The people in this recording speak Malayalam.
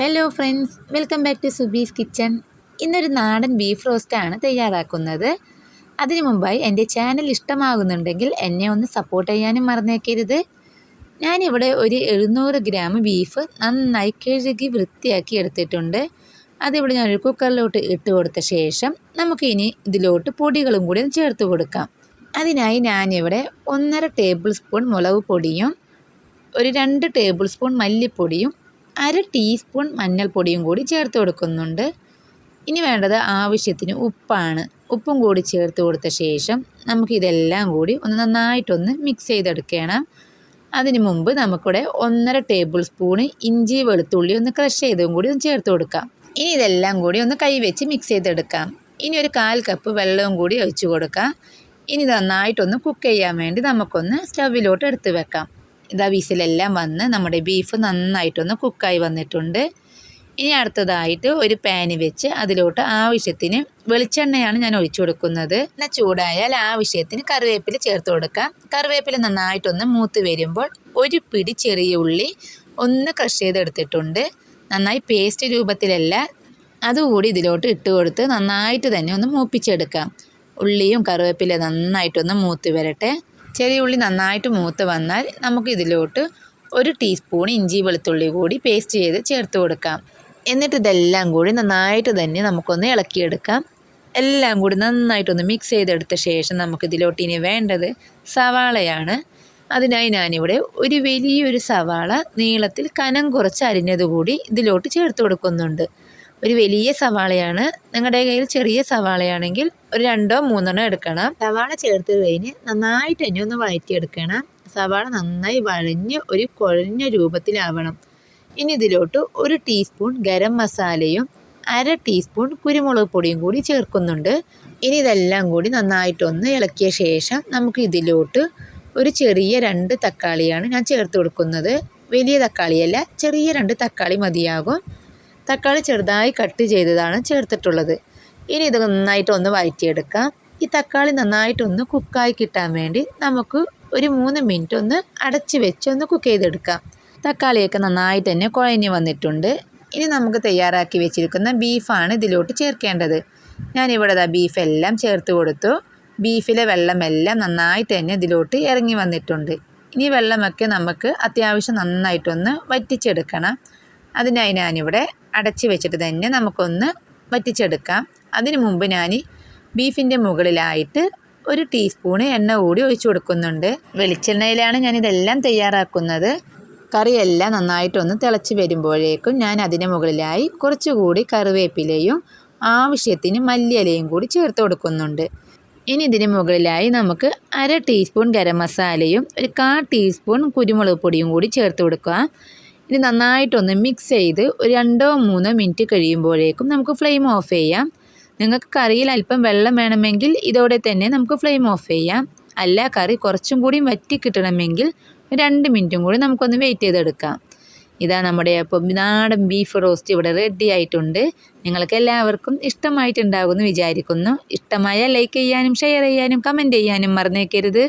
Hello friends welcome back to Subee's kitchen ഇന്നൊരു നാടൻ ബീഫ് റോസ്റ്റാണ് തയ്യാറാക്കുന്നത്. അതിനു മുമ്പായി എന്റെ ചാനൽ ഇഷ്ടമാകുന്നുണ്ടെങ്കിൽ എന്നെ ഒന്ന് സപ്പോർട്ട് ചെയ്യാനും മറന്നേക്കരുത്. ഞാനിവിടെ ഒരു എഴുന്നൂറ് ഗ്രാം ബീഫ് നന്നായി കഴുകി വൃത്തിയാക്കി എടുത്തിട്ടുണ്ട്. അതിവിടെ ഒരു കുക്കറിലോട്ട് ഇട്ട് കൊടുത്ത ശേഷം നമുക്കിനി ഇതിലോട്ട് പൊടികളും കൂടി ചേർത്ത് കൊടുക്കാം. അതിനായി ഞാനിവിടെ ഒന്നര ടേബിൾ സ്പൂൺ മുളക് പൊടിയും ഒരു രണ്ട് ടേബിൾ സ്പൂൺ മല്ലിപ്പൊടിയും അര ടീസ്പൂൺ മഞ്ഞൾപ്പൊടിയും കൂടി ചേർത്ത് കൊടുക്കുന്നുണ്ട്. ഇനി വേണ്ടത് ആവശ്യത്തിന് ഉപ്പാണ്. ഉപ്പും കൂടി ചേർത്ത് കൊടുത്ത ശേഷം നമുക്കിതെല്ലാം കൂടി ഒന്ന് നന്നായിട്ടൊന്ന് മിക്സ് ചെയ്തെടുക്കണം. അതിന് മുമ്പ് നമുക്കിവിടെ ഒന്നര ടേബിൾ സ്പൂണ് ഇഞ്ചി വെളുത്തുള്ളി ഒന്ന് ക്രഷ് ചെയ്തതും കൂടി ഒന്ന് ചേർത്ത് കൊടുക്കാം. ഇനി ഇതെല്ലാം കൂടി ഒന്ന് കൈ വെച്ച് മിക്സ് ചെയ്തെടുക്കാം. ഇനി ഒരു കാൽ കപ്പ് വെള്ളവും കൂടി ഒഴിച്ചു കൊടുക്കാം. ഇനി നന്നായിട്ടൊന്ന് കുക്ക് ചെയ്യാൻ വേണ്ടി നമുക്കൊന്ന് സ്റ്റവിലോട്ട് എടുത്ത് വെക്കാം. ഇതാ വിസിലെല്ലാം വന്ന് നമ്മുടെ ബീഫ് നന്നായിട്ടൊന്ന് കുക്കായി വന്നിട്ടുണ്ട്. ഇനി അടുത്തതായിട്ട് ഒരു പാന് വെച്ച് അതിലോട്ട് ആവശ്യത്തിന് വെളിച്ചെണ്ണയാണ് ഞാൻ ഒഴിച്ചു കൊടുക്കുന്നത്. പിന്നെ ചൂടായാൽ ആവശ്യത്തിന് കറിവേപ്പില ചേർത്ത് കൊടുക്കാം. കറിവേപ്പില നന്നായിട്ടൊന്ന് മൂത്ത് വരുമ്പോൾ ഒരു പിടി ചെറിയ ഉള്ളി ഒന്ന് ക്രഷ് ചെയ്തെടുത്തിട്ടുണ്ട്. നന്നായി പേസ്റ്റ് രൂപത്തിലല്ല അതുകൂടി ഇതിലോട്ട് ഇട്ട് കൊടുത്ത് നന്നായിട്ട് തന്നെ ഒന്ന് മൂപ്പിച്ചെടുക്കാം. ഉള്ളിയും കറിവേപ്പില നന്നായിട്ടൊന്ന് മൂത്ത് വരട്ടെ. ചെറിയ ഉള്ളി നന്നായിട്ട് മൂത്ത് വന്നാൽ നമുക്ക് ഇതിലോട്ട് ഒരു ടീസ്പൂൺ ഇഞ്ചി വെളുത്തുള്ളി കൂടി പേസ്റ്റ് ചെയ്ത് ചേർത്ത് കൊടുക്കാം. എന്നിട്ട് ഇതെല്ലാം കൂടി നന്നായിട്ട് തന്നെ നമുക്കൊന്ന് ഇളക്കിയെടുക്കാം. എല്ലാം കൂടി നന്നായിട്ടൊന്ന് മിക്സ് ചെയ്തെടുത്ത ശേഷം നമുക്കിതിലോട്ട് ഇനി വേണ്ടത് സവാളയാണ്. അതിനായി ഞാനിവിടെ ഒരു വലിയൊരു സവാള നീളത്തിൽ കനം കുറച്ച് അരിഞ്ഞത് കൂടി ഇതിലോട്ട് ചേർത്ത് കൊടുക്കുന്നുണ്ട്. ഒരു വലിയ സവാളയാണ്. നിങ്ങളുടെ കയ്യിൽ ചെറിയ സവാളയാണെങ്കിൽ ഒരു രണ്ടോ മൂന്നെണ്ണോ എടുക്കണം. സവാള ചേർത്ത് കഴിഞ്ഞ് നന്നായിട്ട് തന്നെ ഒന്ന് വഴറ്റിയെടുക്കണം. സവാള നന്നായി വഴഞ്ഞ് ഒരു കുഴഞ്ഞ രൂപത്തിലാവണം. ഇനി ഇതിലോട്ട് ഒരു ടീസ്പൂൺ ഗരം മസാലയും അര ടീസ്പൂൺ കുരുമുളക് പൊടിയും കൂടി ചേർക്കുന്നുണ്ട്. ഇനി ഇതെല്ലാം കൂടി നന്നായിട്ടൊന്ന് ഇളക്കിയ ശേഷം നമുക്ക് ഇതിലോട്ട് ഒരു ചെറിയ രണ്ട് തക്കാളിയാണ് ഞാൻ ചേർത്ത് കൊടുക്കുന്നത്. വലിയ തക്കാളിയല്ല ചെറിയ രണ്ട് തക്കാളി മതിയാകും. തക്കാളി ചെറുതായി കട്ട് ചെയ്തതാണ് ചേർത്തിട്ടുള്ളത്. ഇനി ഇത് നന്നായിട്ട് ഒന്ന് വഴറ്റിയെടുക്കാം. ഈ തക്കാളി നന്നായിട്ടൊന്ന് കുക്കായി കിട്ടാൻ വേണ്ടി നമുക്ക് ഒരു മൂന്ന് മിനിറ്റ് ഒന്ന് അടച്ച് വെച്ച് ഒന്ന് കുക്ക് ചെയ്തെടുക്കാം. തക്കാളിയൊക്കെ നന്നായിട്ട് തന്നെ കുഴഞ്ഞു വന്നിട്ടുണ്ട്. ഇനി നമുക്ക് തയ്യാറാക്കി വെച്ചിരിക്കുന്ന ബീഫാണ് ഇതിലോട്ട് ചേർക്കേണ്ടത്. ഞാനിവിടെ ദാ ബീഫെല്ലാം ചേർത്ത് കൊടുത്തു. ബീഫിലെ വെള്ളമെല്ലാം നന്നായിട്ട് തന്നെ ഇതിലോട്ട് ഇറങ്ങി വന്നിട്ടുണ്ട്. ഇനി വെള്ളമൊക്കെ നമുക്ക് അത്യാവശ്യം നന്നായിട്ടൊന്ന് വറ്റിച്ചെടുക്കണം. അതിനായി ഞാനിവിടെ അടച്ച് വെച്ചിട്ട് തന്നെ നമുക്കൊന്ന് വറ്റിച്ചെടുക്കാം. അതിന് മുമ്പ് ഞാൻ ബീഫിന്റെ മുകളിലായിട്ട് ഒരു ടീസ്പൂണ് എണ്ണ കൂടി ഒഴിച്ചു കൊടുക്കുന്നുണ്ട്. വെളിച്ചെണ്ണയിലാണ് ഞാനിതെല്ലാം തയ്യാറാക്കുന്നത്. കറിയെല്ലാം നന്നായിട്ടൊന്ന് തിളച്ച് വരുമ്പോഴേക്കും ഞാൻ അതിന് മുകളിലായി കുറച്ചുകൂടി കറിവേപ്പിലയും ആവശ്യത്തിന് മല്ലിയിലയും കൂടി ചേർത്ത് കൊടുക്കുന്നുണ്ട്. ഇനി ഇതിന് മുകളിലായി നമുക്ക് അര ടീസ്പൂൺ ഗരം മസാലയും ഒരു കാ ടീസ്പൂൺ കുരുമുളക് പൊടിയും കൂടി ചേർത്ത് കൊടുക്കുക ഇനി നന്നായിട്ടൊന്ന് മിക്സ് ചെയ്ത് ഒരു രണ്ടോ മൂന്നോ മിനിറ്റ് കഴിയുമ്പോഴേക്കും നമുക്ക് ഫ്ലെയിം ഓഫ് ചെയ്യാം. നിങ്ങൾക്ക് കറിയിൽ അല്പം വെള്ളം വേണമെങ്കിൽ ഇതോടെ തന്നെ നമുക്ക് ഫ്ലെയിം ഓഫ് ചെയ്യാം. അല്ല കറി കുറച്ചും കൂടി വറ്റി കിട്ടണമെങ്കിൽ രണ്ട് മിനിറ്റും കൂടി നമുക്കൊന്ന് വെയിറ്റ് ചെയ്തെടുക്കാം. ഇതാ നമ്മുടെ അപ്പോൾ നാടൻ ബീഫ് റോസ്റ്റ് ഇവിടെ റെഡി ആയിട്ടുണ്ട്. നിങ്ങൾക്ക് എല്ലാവർക്കും ഇഷ്ടമായിട്ടുണ്ടാകുമെന്ന് വിചാരിക്കുന്നു. ഇഷ്ടമായ ലൈക്ക് ചെയ്യാനും ഷെയർ ചെയ്യാനും കമന്റ് ചെയ്യാനും മറന്നേക്കരുത്.